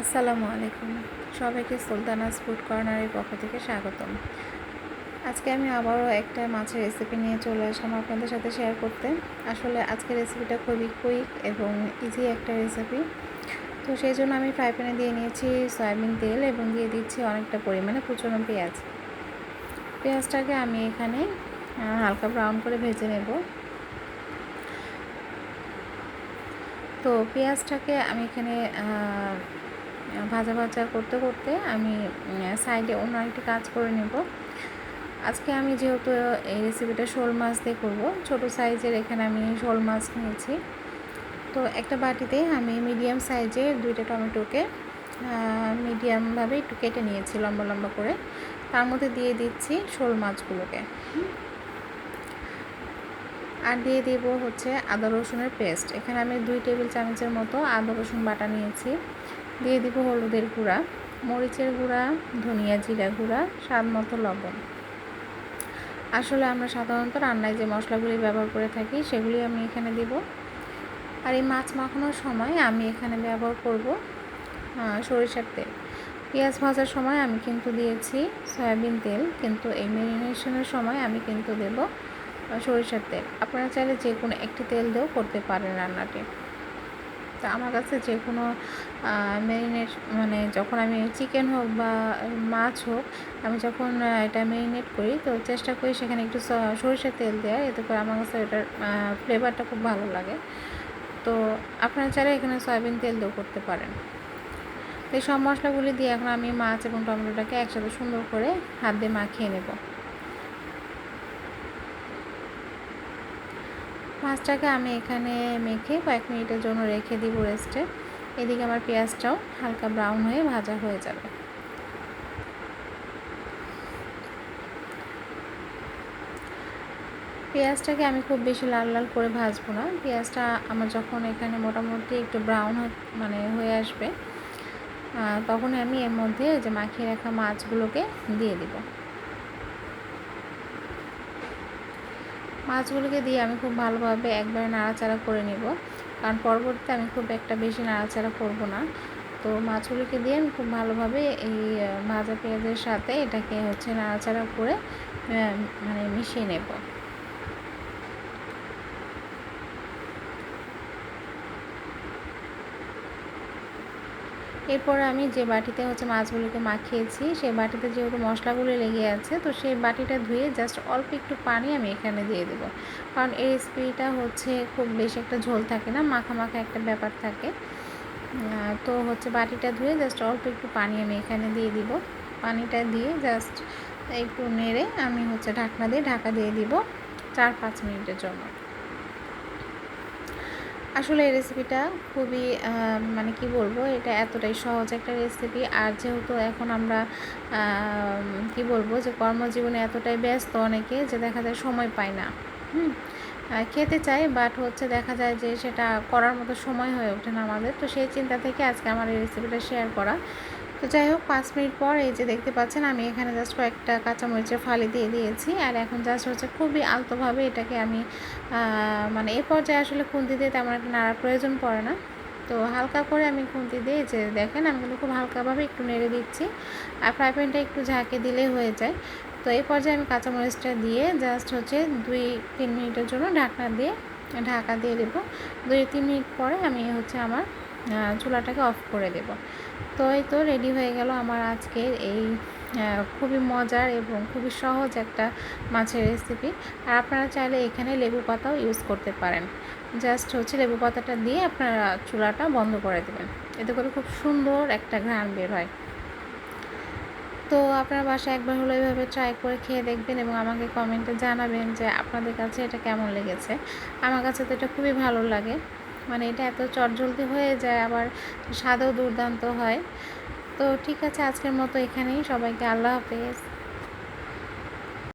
আসসালামু আলাইকুম। সবাইকে সুলতানাস ফুড কর্নারের পক্ষ থেকে স্বাগতম। আজকে আমি আবারও একটা মাছের রেসিপি নিয়ে চলে আসলাম আপনাদের সাথে শেয়ার করতে। আসলে আজকের রেসিপিটা খুবই কুইক এবং ইজি একটা রেসিপি তো সেই জন্য আমি ফ্রাই প্যানে দিয়ে নিয়েছি সয়াবিন তেল এবং দিয়ে দিচ্ছি অনেকটা পরিমাণে কুচনো পেঁয়াজ। পেঁয়াজটাকে আমি এখানে হালকা ব্রাউন করে ভেজে নেব। তো পেঁয়াজটাকে আমি এখানে ভাজা ভাজা করতে করতে আমি সাইডে অন্য আরেকটি কাজ করে নেব। আজকে আমি যেহেতু এই রেসিপিটা শোল মাছ দিয়ে করব, ছোটো সাইজের এখানে আমি শোল মাছ নিয়েছি। তো একটা বাটিতে আমি মিডিয়াম সাইজের দুইটা টমেটোকে মিডিয়ামভাবে একটু কেটে নিয়েছি লম্বা লম্বা করে। তার মধ্যে দিয়ে দিচ্ছি শোল মাছগুলোকে। আর দিয়ে দেবো হচ্ছে আদা রসুনের পেস্ট এখানে আমি দুই টেবিল চামচের মতো আদা রসুন বাটা নিয়েছি। দিয়ে দিব হলুদের গুঁড়া, মরিচের গুঁড়া, ধনিয়া জিরা গুঁড়া, স্বাদ মতো লবণ। আসলে আমরা সাধারণত রান্নায় যে মশলাগুলি ব্যবহার করে থাকি, সেগুলি আমি এখানে দিব। আর এই মাছ মাখানোর সময় আমি এখানে ব্যবহার করব সরিষার তেল। পেঁয়াজ ভাজার সময় আমি কিন্তু দিয়েছি সয়াবিন তেল, কিন্তু এই ম্যারিনেশনের সময় আমি কিন্তু দেব সরিষার তেল। আপনারা চাইলে যে কোনো একটি তেল দিয়েও করতে পারেন রান্নাটি। তো আমার কাছে যে কোনো ম্যারিনেট মানে যখন আমি চিকেন হোক বা মাছ হোক, আমি যখন এটা ম্যারিনেট করি, তো চেষ্টা করি সেখানে একটু সরিষার তেল দেওয়ার এতে করে আমার কাছে এটার ফ্লেভারটা খুব ভালো লাগে। তো আপনারা চাইলে এখানে সয়াবিন তেল দিয়েও করতে পারেন। এই সব মশলাগুলি দিয়ে এখন আমি মাছ এবং টমেটোটাকে একসাথে সুন্দর করে হাত দিয়ে মাখিয়ে নেব। মাছটাকে আমি এখানে মেখে কয়েক মিনিটের জন্য রেখে দিব রেস্টে। এদিকে আমার পেঁয়াজটাও হালকা ব্রাউন হয়ে ভাজা হয়ে যাবে। পেঁয়াজটাকে আমি খুব বেশি লাল লাল করে ভাজবো না। পেঁয়াজটা আমার যখন এখানে মোটামুটি একটু ব্রাউন মানে হয়ে আসবে তখন আমি এর মধ্যে যে মাখিয়ে রাখা মাছগুলোকে দিয়ে দিব। মাছগুলোকে দিয়ে আমি খুব ভালোভাবে একবারে নাড়াচাড়া করে নেব। কারণ পরবর্তীতে আমি খুব একটা বেশি নাড়াচাড়া করব না। তো মাছগুলোকে দিয়ে আমি খুব ভালোভাবে এই ভাজা পেঁয়াজের সাথে এটাকে হচ্ছে নাড়াচাড়া করে মানে মিশিয়ে নেব। এরপর আমি যে বাটিতে হচ্ছে মাছগুলোকে মাখিয়েছি, সেই বাটিতে যেহেতু মশলাগুলো লেগে আছে, তো সেই বাটিটা ধুয়ে জাস্ট অল্প একটু পানি আমি এখানে দিয়ে দেবো। কারণ এই রেসিপিটা হচ্ছে খুব বেশি একটা ঝোল থাকে না, মাখা মাখা একটা ব্যাপার থাকে। তো হচ্ছে বাটিটা ধুয়ে জাস্ট অল্প একটু পানি আমি এখানে দিয়ে দিব। পানিটা দিয়ে জাস্ট একটু নেড়ে আমি হচ্ছে ঢাকনা দিয়ে ঢাকা দিয়ে দিব চার পাঁচ মিনিটের জন্য। আসলে এই রেসিপিটা খুবই মানে কি বলব, এটা এতটাই সহজ একটা রেসিপি আর যেহেতু এখন আমরা কি বলব যে কর্মজীবনে এতটাই ব্যস্ত অনেকে যে দেখা যায় সময় পায় না, হুম খেতে চাই বাট হচ্ছে দেখা যায় যে সেটা করার মতো সময় হয়ে ওঠে না আমাদের। তো সেই চিন্তা থেকে আজকে আমার এই রেসিপিটা শেয়ার করা। তো যাই হোক, পাঁচ মিনিট পর এই যে দেখতে পাচ্ছেন, আমি এখানে জাস্ট কয়েকটা কাঁচামরিচের ফালি দিয়ে দিয়েছি। আর এখন জাস্ট হচ্ছে খুবই আলতোভাবে এটাকে আমি মানে এ পর্যায়ে আসলে খুন্তি দিয়ে তেমন একটা নাড়ার প্রয়োজন পড়ে না। তো হালকা করে আমি খুন্তি দিয়ে যে দেখেন, আমি কিন্তু খুব হালকাভাবে একটু নেড়ে দিচ্ছি। আর ফ্রাই প্যানটা একটু ঝাঁকে দিলেই হয়ে যায়। তো এই পর্যায়ে আমি কাঁচামরিচটা দিয়ে জাস্ট হচ্ছে দুই তিন মিনিটের জন্য ঢাকনা দিয়ে, ঢাকা দিয়ে দেবো। দুই তিন মিনিট পরে আমি হচ্ছে আমার চুলাটাকে অফ করে দেব। তো এই তো রেডি হয়ে গেল আমার আজকের এই খুবই মজার এবং খুবই সহজ একটা মাছের রেসিপি আর আপনারা চাইলে এখানে লেবু পাতাও ইউজ করতে পারেন। জাস্ট হচ্ছে লেবু পাতাটা দিয়ে আপনারা চুলাটা বন্ধ করে দেবেন। এতে করে খুব সুন্দর একটা ঘ্রাণ বের হয়। তো আপনার বাসায় একবার হলো এইভাবে ট্রাই করে খেয়ে দেখবেন এবং আমাকে কমেন্টে জানাবেন যে আপনাদের কাছে এটা কেমন লেগেছে। আমার কাছে তো এটা খুবই ভালো লাগে। মানে এটা এত চটজলদি হয়ে যায়, আবার স্বাদও দুর্দান্ত হয়। তো ঠিক আছে, আজকের মতো এখানেই। সবাইকে আল্লাহ হাফেজ।